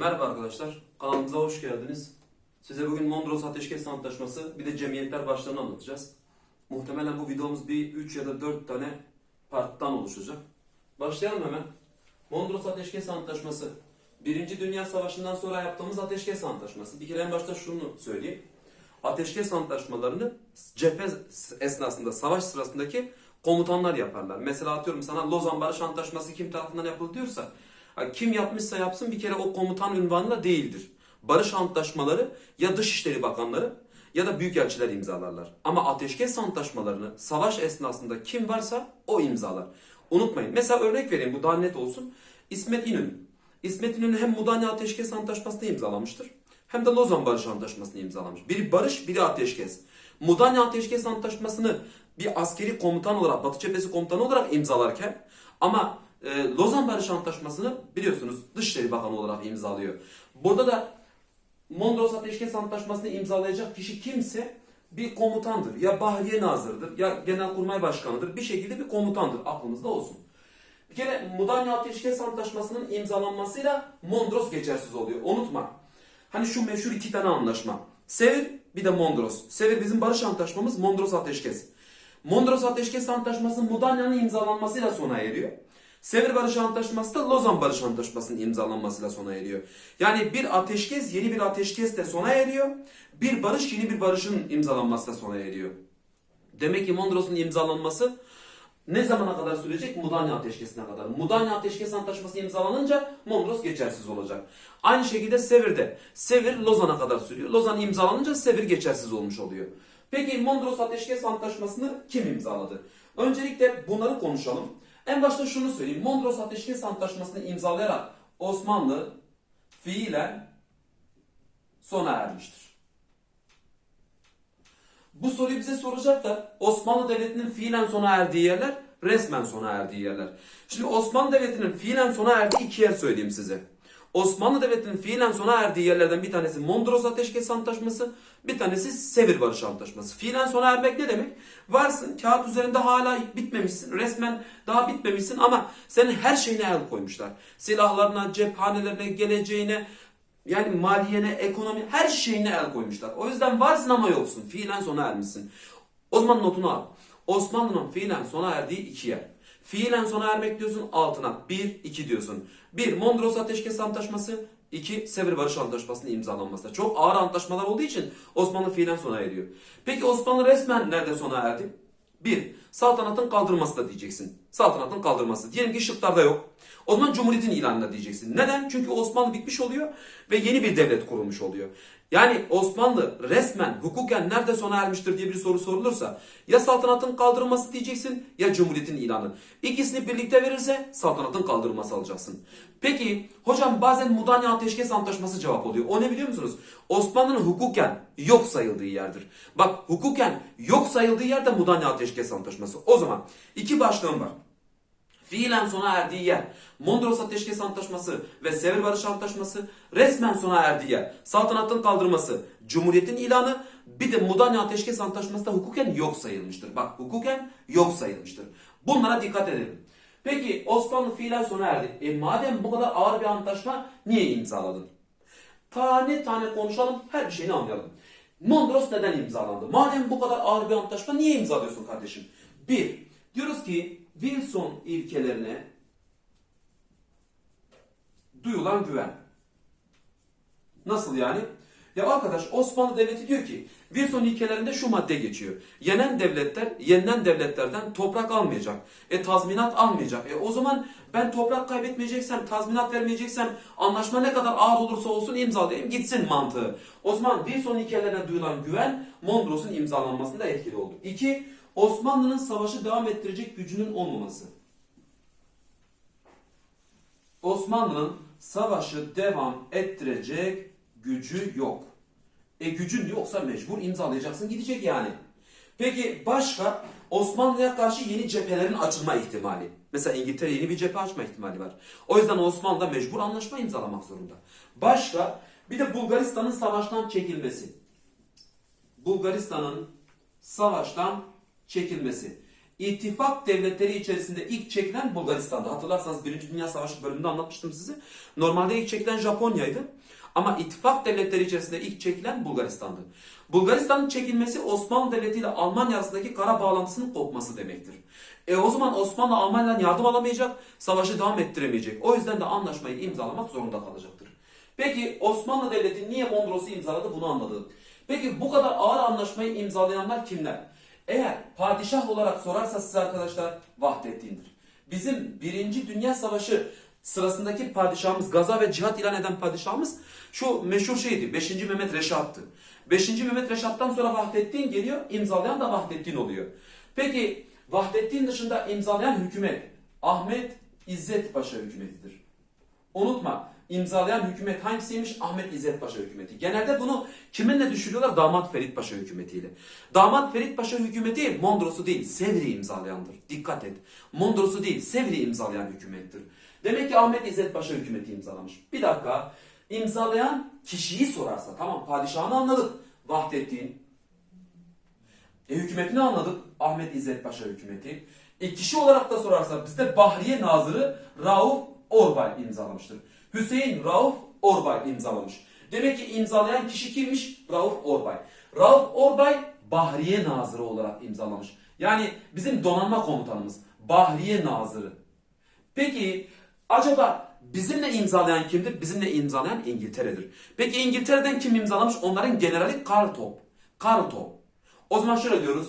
Merhaba arkadaşlar, kanalımıza hoş geldiniz. Size bugün Mondros Ateşkes Antlaşması bir de cemiyetler başlarını anlatacağız. Muhtemelen bu videomuz bir 3 ya da 4 tane parttan oluşacak. Başlayalım hemen. Mondros Ateşkes Antlaşması. Birinci Dünya Savaşı'ndan sonra yaptığımız Ateşkes Antlaşması. Bir kere en başta şunu söyleyeyim. Ateşkes Antlaşmalarını cephe esnasında, savaş sırasındaki komutanlar yaparlar. Mesela atıyorum sana Lozan Barış Antlaşması kim tarafından yapıldı diyorsa Kim yapmışsa yapsın bir kere o komutan ünvanıyla değildir. Barış antlaşmaları ya Dışişleri Bakanları ya da büyükelçiler imzalarlar. Ama ateşkes antlaşmalarını savaş esnasında kim varsa o imzalar. Unutmayın. Mesela örnek vereyim bu daha net olsun. İsmet İnönü. İsmet İnönü hem Mudanya Ateşkes Antlaşması'nı imzalamıştır. Hem de Lozan Barış Antlaşması'nı imzalamış. Biri barış, biri ateşkes. Mudanya Ateşkes Antlaşması'nı bir askeri komutan olarak, Batı Cephesi komutanı olarak imzalarken ama e, Lozan Barış Antlaşması'nı biliyorsunuz Dışişleri Bakanı olarak imzalıyor. Burada da Mondros Ateşkes Antlaşması'nı imzalayacak kişi kimse bir komutandır. Ya Bahriye Nazırı'dır ya Genelkurmay Başkanı'dır. Bir şekilde bir komutandır. Aklınızda olsun. Bir kere Mudanya Ateşkes Antlaşması'nın imzalanmasıyla Mondros geçersiz oluyor. Unutma. Hani şu meşhur iki tane anlaşma. Sevir bir de Mondros. Sevir bizim barış antlaşmamız Mondros Ateşkes. Mondros Ateşkes Antlaşması Mudanya'nın imzalanmasıyla sona eriyor. Sevr Barış Antlaşması da Lozan Barış Antlaşması'nın imzalanmasıyla sona eriyor. Yani bir ateşkes yeni bir ateşkesle sona eriyor. Bir barış yeni bir barışın imzalanmasıyla sona eriyor. Demek ki Mondros'un imzalanması ne zamana kadar sürecek? Mudanya Ateşkesi'ne kadar. Mudanya Ateşkes Antlaşması imzalanınca Mondros geçersiz olacak. Aynı şekilde Sevir'de. Sevir Lozan'a kadar sürüyor. Lozan imzalanınca Sevir geçersiz olmuş oluyor. Peki Mondros Ateşkes Antlaşması'nı kim imzaladı? Öncelikle bunları konuşalım. En başta şunu söyleyeyim. Mondros Ateşkes Antlaşması'nı imzalayarak Osmanlı fiilen sona ermiştir. Bu soruyu bize soracaklar. Osmanlı Devleti'nin fiilen sona erdiği yerler, resmen sona erdiği yerler. Şimdi Osmanlı Devleti'nin fiilen sona erdiği iki yer söyleyeyim size. Osmanlı Devleti'nin fiilen sona erdiği yerlerden bir tanesi Mondros Ateşkes Antlaşması, bir tanesi Sevr Barış Antlaşması. Fiilen sona ermek ne demek? Varsın kağıt üzerinde hala bitmemişsin, resmen daha bitmemişsin ama senin her şeyine el koymuşlar. Silahlarına, cephanelerine, geleceğine, yani maliyene, ekonomi her şeyine el koymuşlar. O yüzden varsın ama yoksun. Fiilen sona ermişsin. O zaman notunu al. Osmanlı'nın fiilen sona erdiği iki yer. Fiilen sona ermek diyorsun altına. Bir, iki diyorsun. Bir, Mondros Ateşkes Antlaşması. iki Sevr Barış Antlaşması'nın imzalanması. Çok ağır antlaşmalar olduğu için Osmanlı fiilen sona eriyor. Peki Osmanlı resmen nerede sona erdi? Bir, saltanatın kaldırması da diyeceksin. Saltanatın kaldırması. Diyelim ki şıklarda yok. O zaman Cumhuriyet'in ilanına diyeceksin. Neden? Çünkü Osmanlı bitmiş oluyor ve yeni bir devlet kurulmuş oluyor. Yani Osmanlı resmen hukuken nerede sona ermiştir diye bir soru sorulursa ya saltanatın kaldırılması diyeceksin ya Cumhuriyet'in ilanı. İkisini birlikte verirse saltanatın kaldırılması alacaksın. Peki hocam bazen Mudanya Ateşkes Antlaşması cevap oluyor. O ne biliyor musunuz? Osmanlı'nın hukuken yok sayıldığı yerdir. Bak hukuken yok sayıldığı yerde Mudanya Ateşkes Antlaşması. O zaman iki başlığım var fiilen sona erdiği yer, Mondros Ateşkes Antlaşması ve Sevr Barış Antlaşması resmen sona erdiği yer, saltanatın kaldırması, Cumhuriyet'in ilanı, bir de Mudanya Ateşkes Antlaşması da hukuken yok sayılmıştır. Bak hukuken yok sayılmıştır. Bunlara dikkat edelim. Peki Osmanlı fiilen sona erdi. E madem bu kadar ağır bir antlaşma niye imzaladın? Tane tane konuşalım, her bir şeyini anlayalım. Mondros neden imzalandı? Madem bu kadar ağır bir antlaşma niye imzalıyorsun kardeşim? Bir, diyoruz ki Wilson ilkelerine duyulan güven. Nasıl yani? Ya arkadaş Osmanlı Devleti diyor ki Wilson ilkelerinde şu madde geçiyor. Yenen devletler yenilen devletlerden toprak almayacak. E tazminat almayacak. E o zaman ben toprak kaybetmeyeceksem, tazminat vermeyeceksem anlaşma ne kadar ağır olursa olsun imzalayayım gitsin mantığı. O zaman Wilson ilkelerine duyulan güven Mondros'un imzalanmasında etkili oldu. İki, Osmanlı'nın savaşı devam ettirecek gücünün olmaması. Osmanlı'nın savaşı devam ettirecek gücü yok. E gücün yoksa mecbur imzalayacaksın gidecek yani. Peki başka Osmanlı'ya karşı yeni cephelerin açılma ihtimali. Mesela İngiltere yeni bir cephe açma ihtimali var. O yüzden Osmanlı da mecbur anlaşma imzalamak zorunda. Başka bir de Bulgaristan'ın savaştan çekilmesi. Bulgaristan'ın savaştan çekilmesi. İttifak devletleri içerisinde ilk çekilen Bulgaristan'da. Hatırlarsanız Birinci Dünya Savaşı bölümünde anlatmıştım size. Normalde ilk çekilen Japonya'ydı. Ama ittifak devletleri içerisinde ilk çekilen Bulgaristan'dı. Bulgaristan'ın çekilmesi Osmanlı Devleti ile Almanya arasındaki kara bağlantısının kopması demektir. E o zaman Osmanlı Almanya'dan yardım alamayacak, savaşı devam ettiremeyecek. O yüzden de anlaşmayı imzalamak zorunda kalacaktır. Peki Osmanlı Devleti niye Mondros'u imzaladı bunu anladık. Peki bu kadar ağır anlaşmayı imzalayanlar kimler? Eğer padişah olarak sorarsa size arkadaşlar Vahdettin'dir. Bizim Birinci Dünya Savaşı sırasındaki padişahımız, gaza ve cihat ilan eden padişahımız şu meşhur şeydi. 5. Mehmet Reşat'tı. 5. Mehmet Reşat'tan sonra Vahdettin geliyor, imzalayan da Vahdettin oluyor. Peki Vahdettin dışında imzalayan hükümet Ahmet İzzet Paşa hükümetidir. Unutma imzalayan hükümet hangisiymiş? Ahmet İzzet Paşa hükümeti. Genelde bunu kiminle düşürüyorlar? Damat Ferit Paşa hükümetiyle. Damat Ferit Paşa hükümeti Mondros'u değil Sevr'i imzalayandır. Dikkat et. Mondros'u değil Sevr'i imzalayan hükümettir. Demek ki Ahmet İzzet Paşa hükümeti imzalamış. Bir dakika. İmzalayan kişiyi sorarsa tamam padişahını anladık. Vahdettin. E hükümetini anladık. Ahmet İzzet Paşa hükümeti. E kişi olarak da sorarsa bizde Bahriye Nazırı Rauf Orbay imzalamıştır. Hüseyin Rauf Orbay imzalamış. Demek ki imzalayan kişi kimmiş? Rauf Orbay. Rauf Orbay Bahriye Nazırı olarak imzalamış. Yani bizim donanma komutanımız Bahriye Nazırı. Peki acaba bizimle imzalayan kimdir? Bizimle imzalayan İngiltere'dir. Peki İngiltere'den kim imzalamış? Onların generali. Karl Top. O zaman şöyle diyoruz.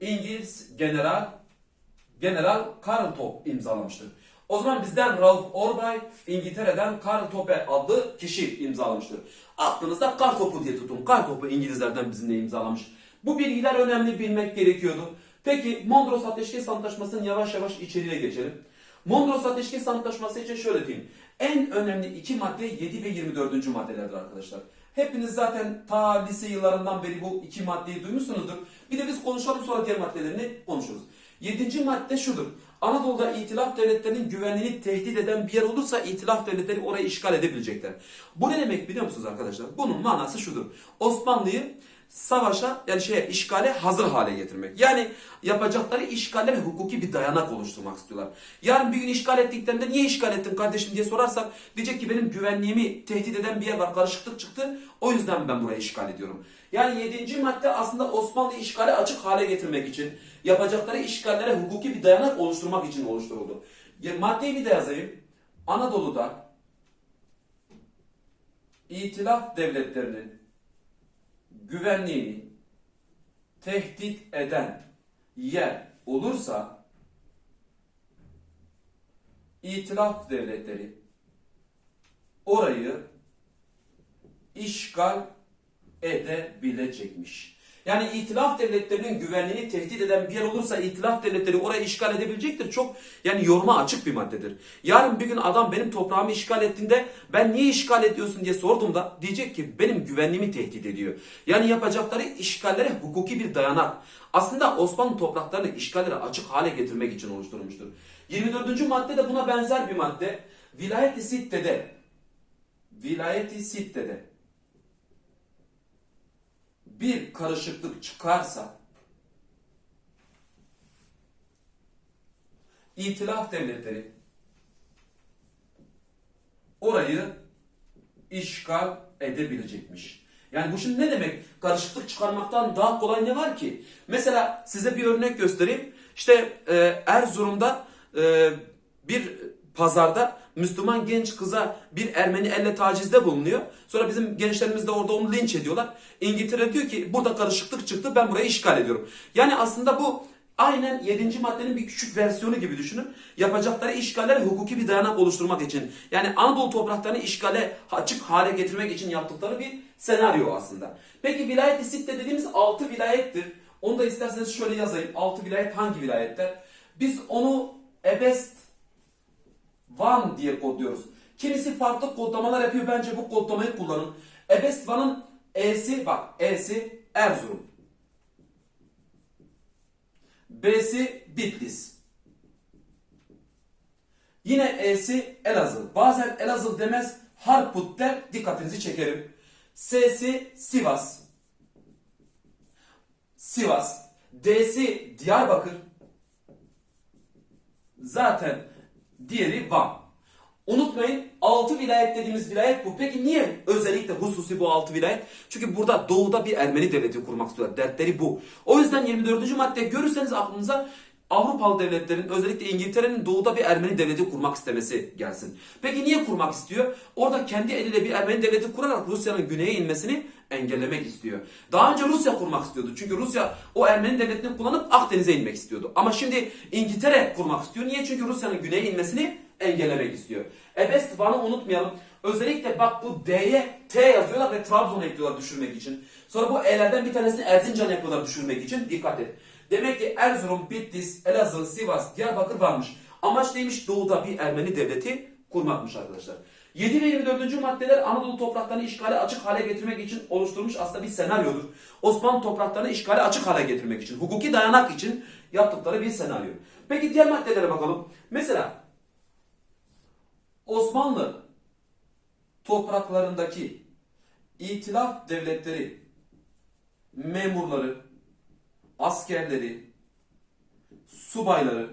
İngiliz general General Karl Top imzalamıştır. O zaman bizden Ralph Orbay, İngiltere'den Karl Tope adlı kişi imzalamıştır. Aklınızda Kar Topu diye tutun. Kar Topu İngilizlerden bizimle imzalamış. Bu bilgiler önemli bilmek gerekiyordu. Peki Mondros Ateşkes Antlaşması'nın yavaş yavaş içeriğine geçelim. Mondros Ateşkes Antlaşması için şöyle diyeyim. En önemli iki madde 7 ve 24. maddelerdir arkadaşlar. Hepiniz zaten ta lise yıllarından beri bu iki maddeyi duymuşsunuzdur. Bir de biz konuşalım sonra diğer maddelerini konuşuruz. Yedinci madde şudur. Anadolu'da itilaf devletlerinin güvenliğini tehdit eden bir yer olursa itilaf devletleri orayı işgal edebilecekler. Bu ne demek biliyor musunuz arkadaşlar? Bunun manası şudur. Osmanlı'yı savaşa yani şeye işgale hazır hale getirmek. Yani yapacakları işgaller hukuki bir dayanak oluşturmak istiyorlar. Yarın bir gün işgal ettiklerinde niye işgal ettin kardeşim diye sorarsak diyecek ki benim güvenliğimi tehdit eden bir yer var karışıklık çıktı o yüzden ben burayı işgal ediyorum. Yani yedinci madde aslında Osmanlı'yı işgale açık hale getirmek için yapacakları işgallere hukuki bir dayanak oluşturmak için oluşturuldu. Maddeyi bir de yazayım. Anadolu'da itilaf devletlerinin güvenliğini tehdit eden yer olursa itilaf devletleri orayı işgal edebilecekmiş. Yani itilaf devletlerinin güvenliğini tehdit eden bir yer olursa itilaf devletleri orayı işgal edebilecektir. Çok yani yoruma açık bir maddedir. Yarın bir gün adam benim toprağımı işgal ettiğinde ben niye işgal ediyorsun diye sorduğumda diyecek ki benim güvenliğimi tehdit ediyor. Yani yapacakları işgallere hukuki bir dayanak. Aslında Osmanlı topraklarını işgallere açık hale getirmek için oluşturulmuştur. 24. madde de buna benzer bir madde. Vilayet-i Sitte'de Vilayet-i Sitte'de bir karışıklık çıkarsa itilaf devletleri orayı işgal edebilecekmiş. Yani bu şimdi ne demek? Karışıklık çıkarmaktan daha kolay ne var ki? Mesela size bir örnek göstereyim. İşte e, Erzurum'da e, bir pazarda Müslüman genç kıza bir Ermeni elle tacizde bulunuyor. Sonra bizim gençlerimiz de orada onu linç ediyorlar. İngiltere diyor ki burada karışıklık çıktı ben burayı işgal ediyorum. Yani aslında bu aynen 7. maddenin bir küçük versiyonu gibi düşünün. Yapacakları işgallere hukuki bir dayanak oluşturmak için. Yani Anadolu topraklarını işgale açık hale getirmek için yaptıkları bir senaryo aslında. Peki vilayet-i dediğimiz 6 vilayettir. Onu da isterseniz şöyle yazayım. 6 vilayet hangi vilayetler? Biz onu Ebest Van diye kodluyoruz. Kimisi farklı kodlamalar yapıyor. Bence bu kodlamayı kullanın. Ebest Van'ın E'si bak E'si Erzurum. B'si Bitlis. Yine E'si Elazığ. Bazen Elazığ demez Harput der. Dikkatinizi çekerim. S'si Sivas. Sivas, D'si Diyarbakır, zaten diğeri Van. Unutmayın 6 vilayet dediğimiz vilayet bu. Peki niye özellikle hususi bu 6 vilayet? Çünkü burada doğuda bir Ermeni devleti kurmak istiyorlar. Dertleri bu. O yüzden 24. madde görürseniz aklınıza Avrupalı devletlerin özellikle İngiltere'nin doğuda bir Ermeni devleti kurmak istemesi gelsin. Peki niye kurmak istiyor? Orada kendi eliyle bir Ermeni devleti kurarak Rusya'nın güneye inmesini engellemek istiyor. Daha önce Rusya kurmak istiyordu. Çünkü Rusya o Ermeni devletini kullanıp Akdeniz'e inmek istiyordu. Ama şimdi İngiltere kurmak istiyor. Niye? Çünkü Rusya'nın güneye inmesini engellemek istiyor. Ebest Van'ı unutmayalım. Özellikle bak bu D'ye T yazıyorlar ve Trabzon ekliyorlar düşürmek için. Sonra bu E'lerden bir tanesini Erzincan yapıyorlar düşürmek için. Dikkat et. Demek ki Erzurum, Bitlis, Elazığ, Sivas, Diyarbakır varmış. Amaç neymiş? Doğuda bir Ermeni devleti kurmakmış arkadaşlar. 7 ve 24. maddeler Anadolu topraklarını işgale açık hale getirmek için oluşturulmuş aslında bir senaryodur. Osmanlı topraklarını işgale açık hale getirmek için, hukuki dayanak için yaptıkları bir senaryo. Peki diğer maddelere bakalım. Mesela Osmanlı topraklarındaki itilaf devletleri, memurları, askerleri, subayları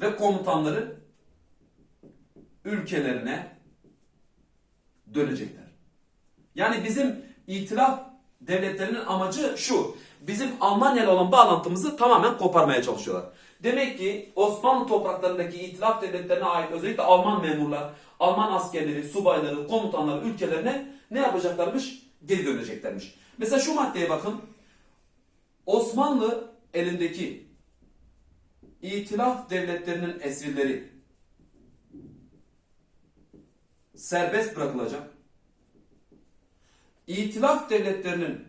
ve komutanları ülkelerine dönecekler. Yani bizim itilaf devletlerinin amacı şu. Bizim Almanya ile olan bağlantımızı tamamen koparmaya çalışıyorlar. Demek ki Osmanlı topraklarındaki itilaf devletlerine ait özellikle Alman memurlar, Alman askerleri, subayları, komutanları ülkelerine ne yapacaklarmış? Geri döneceklermiş. Mesela şu maddeye bakın. Osmanlı elindeki itilaf devletlerinin esirleri serbest bırakılacak. İtilaf devletlerinin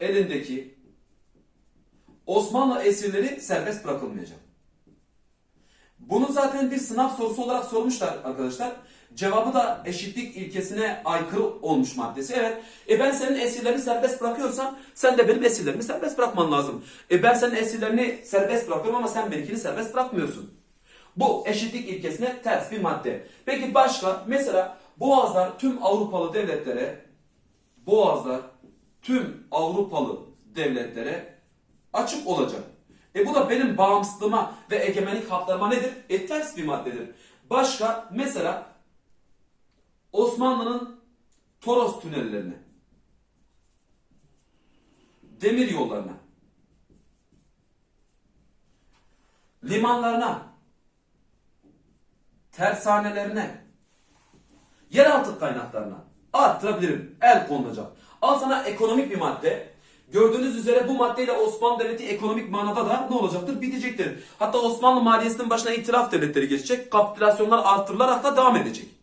elindeki Osmanlı esirleri serbest bırakılmayacak. Bunu zaten bir sınav sorusu olarak sormuşlar arkadaşlar. Cevabı da eşitlik ilkesine aykırı olmuş maddesi. Evet. E ben senin esirlerini serbest bırakıyorsam sen de benim esirlerimi serbest bırakman lazım. E ben senin esirlerini serbest bırakıyorum ama sen benimkini serbest bırakmıyorsun. Bu eşitlik ilkesine ters bir madde. Peki başka? Mesela Boğazlar tüm Avrupalı devletlere Boğazlar tüm Avrupalı devletlere açık olacak. E bu da benim bağımsızlığıma ve egemenlik haklarıma nedir? E ters bir maddedir. Başka mesela Osmanlı'nın Toros tünellerine, demir yollarına, limanlarına, tersanelerine, yeraltı kaynaklarına arttırabilirim. El konulacak. Al sana ekonomik bir madde. Gördüğünüz üzere bu maddeyle Osmanlı Devleti ekonomik manada da ne olacaktır? Bitecektir. Hatta Osmanlı maliyesinin başına itiraf devletleri geçecek. Kapitülasyonlar artırılarak da devam edecek.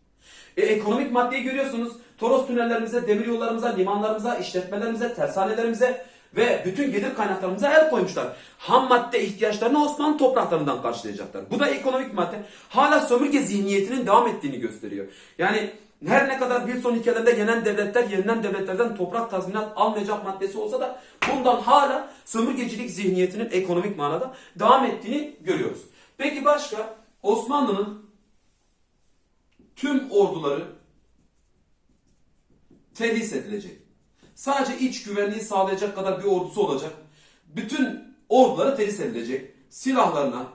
E, ekonomik maddeyi görüyorsunuz. Toros tünellerimize, demir yollarımıza, limanlarımıza, işletmelerimize, tersanelerimize ve bütün gelir kaynaklarımıza el koymuşlar. Ham madde ihtiyaçlarını Osmanlı topraklarından karşılayacaklar. Bu da ekonomik madde. Hala sömürge zihniyetinin devam ettiğini gösteriyor. Yani her ne kadar bir son ülkelerinde yenen devletler yenilen devletlerden toprak tazminat almayacak maddesi olsa da bundan hala sömürgecilik zihniyetinin ekonomik manada devam ettiğini görüyoruz. Peki başka Osmanlı'nın tüm orduları tehlis edilecek. Sadece iç güvenliği sağlayacak kadar bir ordusu olacak. Bütün orduları tehlis edilecek. Silahlarına,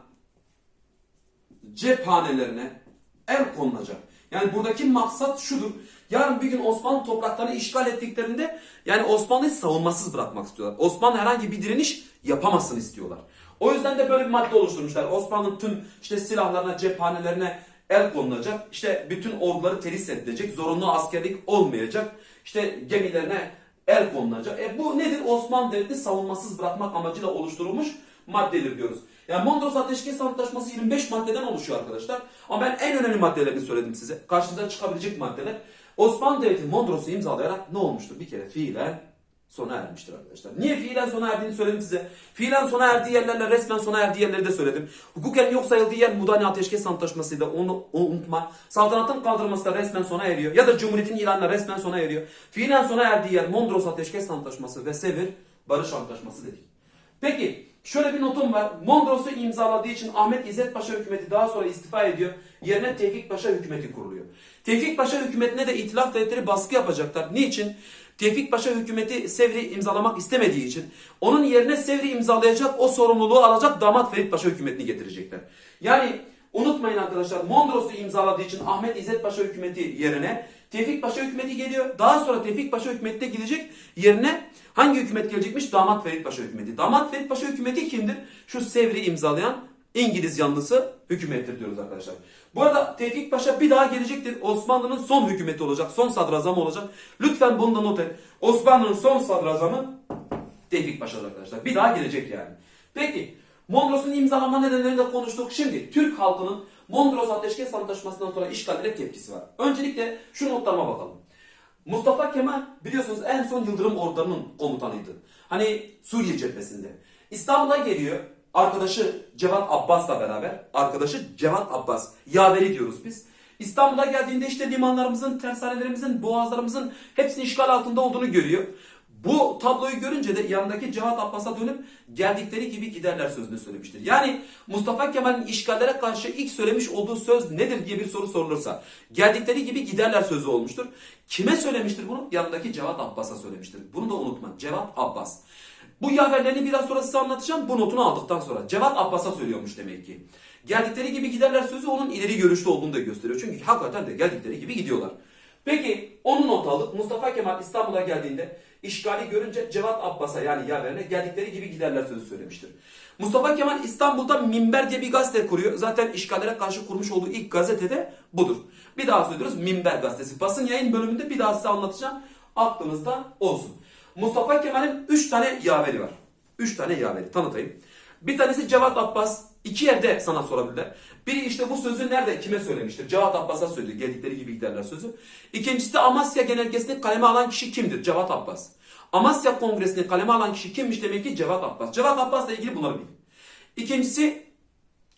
cephanelerine el konulacak. Yani buradaki maksat şudur. Yarın bir gün Osmanlı topraklarını işgal ettiklerinde yani Osmanlı'yı savunmasız bırakmak istiyorlar. Osmanlı herhangi bir direniş yapamasın istiyorlar. O yüzden de böyle bir madde oluşturmuşlar. Osmanlı'nın tüm işte silahlarına, cephanelerine el konulacak. İşte bütün orduları teris edilecek. Zorunlu askerlik olmayacak. İşte gemilerine el konulacak. E bu nedir? Osmanlı Devleti'ni savunmasız bırakmak amacıyla oluşturulmuş maddedir diyoruz. Yani Mondros Ateşkes Antlaşması 25 maddeden oluşuyor arkadaşlar. Ama ben en önemli maddelerini söyledim size. Karşınıza çıkabilecek maddeler. Osmanlı Devleti Mondros'u imzalayarak ne olmuştur? Bir kere fiilen sona ermiştir arkadaşlar. Niye fiilen sona erdiğini söyledim size. Fiilen sona erdiği yerlerle resmen sona erdiği yerleri de söyledim. Hukuken yok sayıldığı yer Mudani Ateşkes Antlaşması'yla onu, onu unutma. Saltanatın kaldırılması da resmen sona eriyor. Ya da Cumhuriyet'in ilanla resmen sona eriyor. Fiilen sona erdiği yer Mondros Ateşkes Antlaşması ve Sevr Barış Antlaşması dedik. Peki şöyle bir notum var. Mondros'u imzaladığı için Ahmet İzzet Paşa hükümeti daha sonra istifa ediyor. Yerine Tevfik Paşa hükümeti kuruluyor. Tevfik Paşa hükümetine de itilaf devletleri baskı yapacaklar. Niçin? Tevfik Paşa hükümeti Sevri imzalamak istemediği için onun yerine Sevri imzalayacak o sorumluluğu alacak damat Ferit Paşa hükümetini getirecekler. Yani unutmayın arkadaşlar Mondros'u imzaladığı için Ahmet İzzet Paşa hükümeti yerine Tevfik Paşa hükümeti geliyor. Daha sonra Tevfik Paşa hükümeti de gidecek. Yerine hangi hükümet gelecekmiş? Damat Ferit Paşa hükümeti. Damat Ferit Paşa hükümeti kimdir? Şu Sevri imzalayan İngiliz yanlısı hükümettir diyoruz arkadaşlar. Bu arada Tevfik Paşa bir daha gelecektir. Osmanlı'nın son hükümeti olacak. Son sadrazamı olacak. Lütfen bunu da not et. Osmanlı'nın son sadrazamı Tevfik Paşa'dır arkadaşlar. Bir daha gelecek yani. Peki Mondros'un imzalama nedenlerini de konuştuk. Şimdi Türk halkının Mondros Ateşkes Antlaşması'ndan sonra işgallere tepkisi var. Öncelikle şu notlarıma bakalım. Mustafa Kemal biliyorsunuz en son Yıldırım Ordu'nun komutanıydı. Hani Suriye cephesinde. İstanbul'a geliyor. Arkadaşı Cevat Abbas'la beraber. Arkadaşı Cevat Abbas. Yaveri diyoruz biz. İstanbul'a geldiğinde işte limanlarımızın, tersanelerimizin, boğazlarımızın hepsinin işgal altında olduğunu görüyor. Bu tabloyu görünce de yanındaki Cevat Abbas'a dönüp geldikleri gibi giderler sözünü söylemiştir. Yani Mustafa Kemal'in işgallere karşı ilk söylemiş olduğu söz nedir diye bir soru sorulursa geldikleri gibi giderler sözü olmuştur. Kime söylemiştir bunu? Yanındaki Cevat Abbas'a söylemiştir. Bunu da unutma. Cevat Abbas. Bu yaverlerini biraz sonra size anlatacağım. Bu notunu aldıktan sonra. Cevat Abbas'a söylüyormuş demek ki. Geldikleri gibi giderler sözü onun ileri görüşlü olduğunu da gösteriyor. Çünkü hakikaten de geldikleri gibi gidiyorlar. Peki onu not aldık. Mustafa Kemal İstanbul'a geldiğinde işgali görünce Cevat Abbas'a yani yaverine geldikleri gibi giderler sözü söylemiştir. Mustafa Kemal İstanbul'da Minber diye bir gazete kuruyor. Zaten işgallere karşı kurmuş olduğu ilk gazetede budur. Bir daha söylüyoruz Minber gazetesi. Basın yayın bölümünde bir daha size anlatacağım. Aklınızda olsun. Mustafa Kemal'in 3 tane yaveri var. 3 tane yaveri tanıtayım. Bir tanesi Cevat Abbas. İki yerde sana sorabilirler. Biri işte bu sözü nerede, kime söylemiştir? Cevat Abbas'a söyledi. Geldikleri gibi giderler sözü. İkincisi Amasya Genelgesi'ni kaleme alan kişi kimdir? Cevat Abbas. Amasya Kongresi'ni kaleme alan kişi kimmiş demek ki Cevat Abbas. Cevat Abbas'la ilgili bunları bil. İkincisi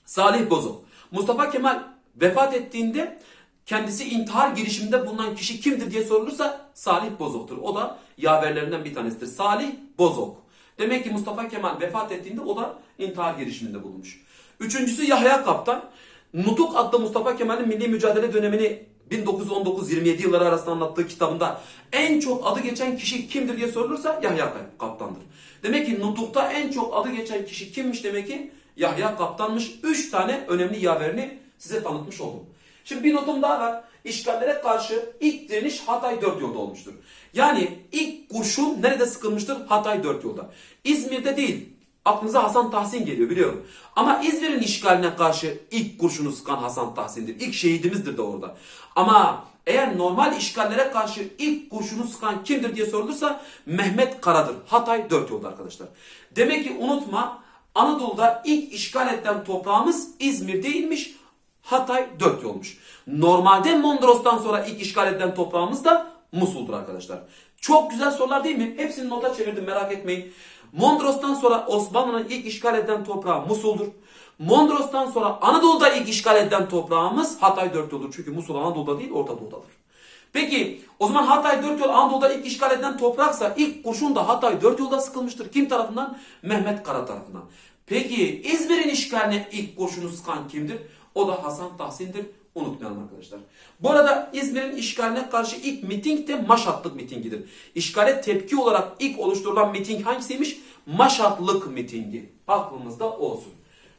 Salih Bozok. Mustafa Kemal vefat ettiğinde kendisi intihar girişiminde bulunan kişi kimdir diye sorulursa Salih Bozok'tur. O da yaverlerinden bir tanesidir. Salih Bozok. Demek ki Mustafa Kemal vefat ettiğinde o da intihar girişiminde bulunmuş. Üçüncüsü Yahya Kaptan. Nutuk adlı Mustafa Kemal'in milli mücadele dönemini 1919-27 yılları arasında anlattığı kitabında en çok adı geçen kişi kimdir diye sorulursa Yahya Kaptan'dır. Demek ki Nutuk'ta en çok adı geçen kişi kimmiş demek ki Yahya Kaptan'mış. Üç tane önemli yaverini size tanıtmış oldum. Şimdi bir notum daha var. İşgallere karşı ilk direniş Hatay 4 yolda olmuştur. Yani ilk kurşun nerede sıkılmıştır? Hatay 4 yolda. İzmir'de değil. Aklınıza Hasan Tahsin geliyor biliyorum. Ama İzmir'in işgaline karşı ilk kurşunu sıkan Hasan Tahsin'dir. İlk şehidimizdir de orada. Ama eğer normal işgallere karşı ilk kurşunu sıkan kimdir diye sorulursa Mehmet Kara'dır. Hatay 4 yolda arkadaşlar. Demek ki unutma Anadolu'da ilk işgal edilen toprağımız İzmir değilmiş. Hatay 4 yolmuş. Normalde Mondros'tan sonra ilk işgal edilen toprağımız da Musul'dur arkadaşlar. Çok güzel sorular değil mi? Hepsini nota çevirdim merak etmeyin. Mondros'tan sonra Osmanlı'nın ilk işgal edilen toprağı Musul'dur. Mondros'tan sonra Anadolu'da ilk işgal edilen toprağımız Hatay 4 yoldur. Çünkü Musul Anadolu'da değil Orta Doğu'dadır. Peki o zaman Hatay 4 yol Anadolu'da ilk işgal edilen topraksa ilk kurşun da Hatay 4 yolda sıkılmıştır. Kim tarafından? Mehmet Kara tarafından. Peki İzmir'in işgaline ilk kurşunu sıkan kimdir? O da Hasan Tahsin'dir. Unutmayalım arkadaşlar. Bu arada İzmir'in işgaline karşı ilk miting de Maşatlık mitingidir. İşgale tepki olarak ilk oluşturulan miting hangisiymiş? Maşatlık mitingi. Aklımızda olsun.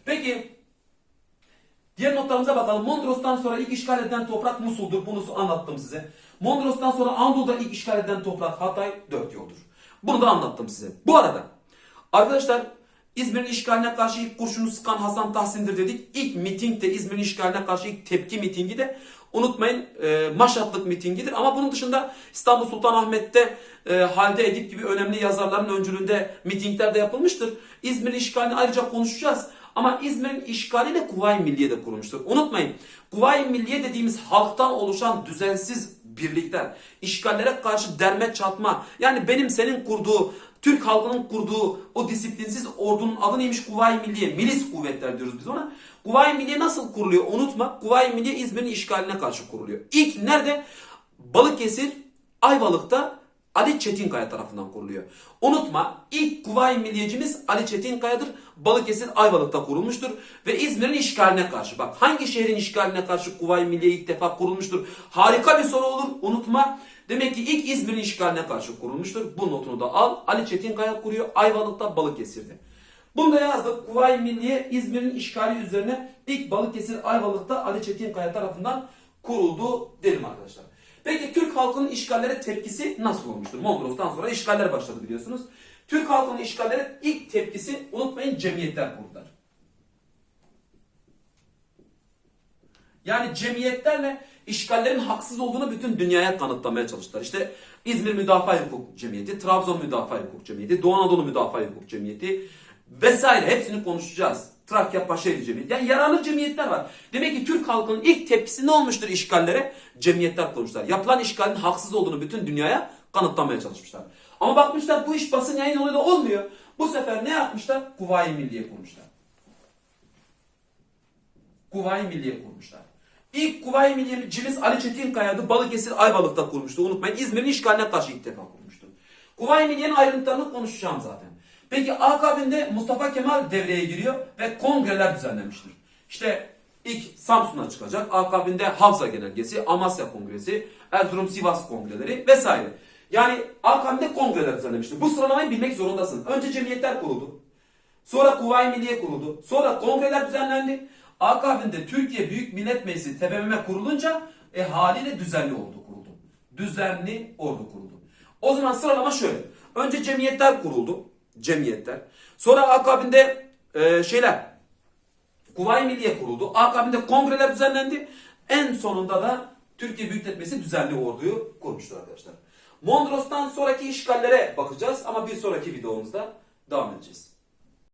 Peki diğer notlarımıza bakalım. Mondros'tan sonra ilk işgal edilen toprak Musul'dur. Bunu anlattım size. Mondros'tan sonra Anadolu'da ilk işgal edilen toprak Hatay 4 yoldur. Bunu da anlattım size. Bu arada arkadaşlar İzmir'in işgaline karşı ilk kurşunu sıkan Hasan Tahsin'dir dedik. İlk miting de İzmir'in işgaline karşı ilk tepki mitingi de unutmayın e, Maşatlık mitingidir. Ama bunun dışında İstanbul Sultanahmet'te e, Halide Edip gibi önemli yazarların öncülüğünde mitingler de yapılmıştır. İzmir'in işgalini ayrıca konuşacağız. Ama İzmir'in işgaliyle Kuvayi Milliye de kurulmuştur. Unutmayın Kuvayi Milliye dediğimiz halktan oluşan düzensiz birlikler, işgallere karşı derme çatma, yani benim senin kurduğu, Türk halkının kurduğu o disiplinsiz ordunun adı neymiş? Kuvayi Milliye, milis kuvvetler diyoruz biz ona. Kuvayi Milliye nasıl kuruluyor? Unutma, Kuvayi Milliye İzmir'in işgaline karşı kuruluyor. İlk nerede? Balıkesir, Ayvalık'ta Ali Çetinkaya tarafından kuruluyor. Unutma ilk Kuvayi Milliyecimiz Ali Çetinkaya'dır. Balıkesir Ayvalık'ta kurulmuştur. Ve İzmir'in işgaline karşı. Bak hangi şehrin işgaline karşı Kuvayi Milliye ilk defa kurulmuştur? Harika bir soru olur. Unutma Demek ki ilk İzmir'in işgaline karşı kurulmuştur. Bu notunu da al. Ali Çetinkaya kuruyor. Ayvalık'ta Balıkesir'de. Bunu da yazdık. Kuvayi Milliye İzmir'in işgali üzerine ilk Balıkesir Ayvalık'ta Ali Çetinkaya tarafından kuruldu dedim arkadaşlar. Peki Türk halkının işgallere tepkisi nasıl olmuştur? Mondros'tan sonra işgaller başladı biliyorsunuz. Türk halkının işgallere ilk tepkisi unutmayın cemiyetler kurdular. Yani cemiyetlerle işgallerin haksız olduğunu bütün dünyaya kanıtlamaya çalıştılar. İşte İzmir Müdafaa Hukuk Cemiyeti, Trabzon Müdafaa Hukuk Cemiyeti, Doğu Anadolu Müdafaa Hukuk Cemiyeti vesaire hepsini konuşacağız. Trakya Paşaeli Cemiyeti. Yani yararlı cemiyetler var. Demek ki Türk halkının ilk tepkisi ne olmuştur işgallere? Cemiyetler kurmuşlar. Yapılan işgalin haksız olduğunu bütün dünyaya kanıtlamaya çalışmışlar. Ama bakmışlar bu iş basın yayın yoluyla olmuyor. Bu sefer ne yapmışlar? Kuvayi Milliye kurmuşlar. Kuvayi Milliye kurmuşlar. İlk Kuvayi Milliye'cimiz Ali Çetinkaya'dı. Balıkesir Ayvalık'ta kurmuştu. Unutmayın İzmir'in işgaline karşı ilk defa kurmuştu. Kuvayi Milliye'nin ayrıntılarını konuşacağım zaten. Peki akabinde Mustafa Kemal devreye giriyor ve kongreler düzenlemiştir. İşte ilk Samsun'a çıkacak. Akabinde Havza Genelgesi, Amasya Kongresi, Erzurum Sivas Kongreleri vesaire. Yani akabinde kongreler düzenlemiştir. Bu sıralamayı bilmek zorundasın. Önce cemiyetler kuruldu. Sonra Kuvayi Milliye kuruldu. Sonra kongreler düzenlendi. Akabinde Türkiye Büyük Millet Meclisi TBMM kurulunca e, haliyle düzenli ordu kuruldu. Düzenli ordu kuruldu. O zaman sıralama şöyle. Önce cemiyetler kuruldu. Cemiyetler. Sonra akabinde e, şeyler Kuvayi Milliye kuruldu. Akabinde kongreler düzenlendi. En sonunda da Türkiye Büyük Millet Meclisi düzenli orduyu kurmuştur arkadaşlar. Mondros'tan sonraki işgallere bakacağız ama bir sonraki videomuzda devam edeceğiz.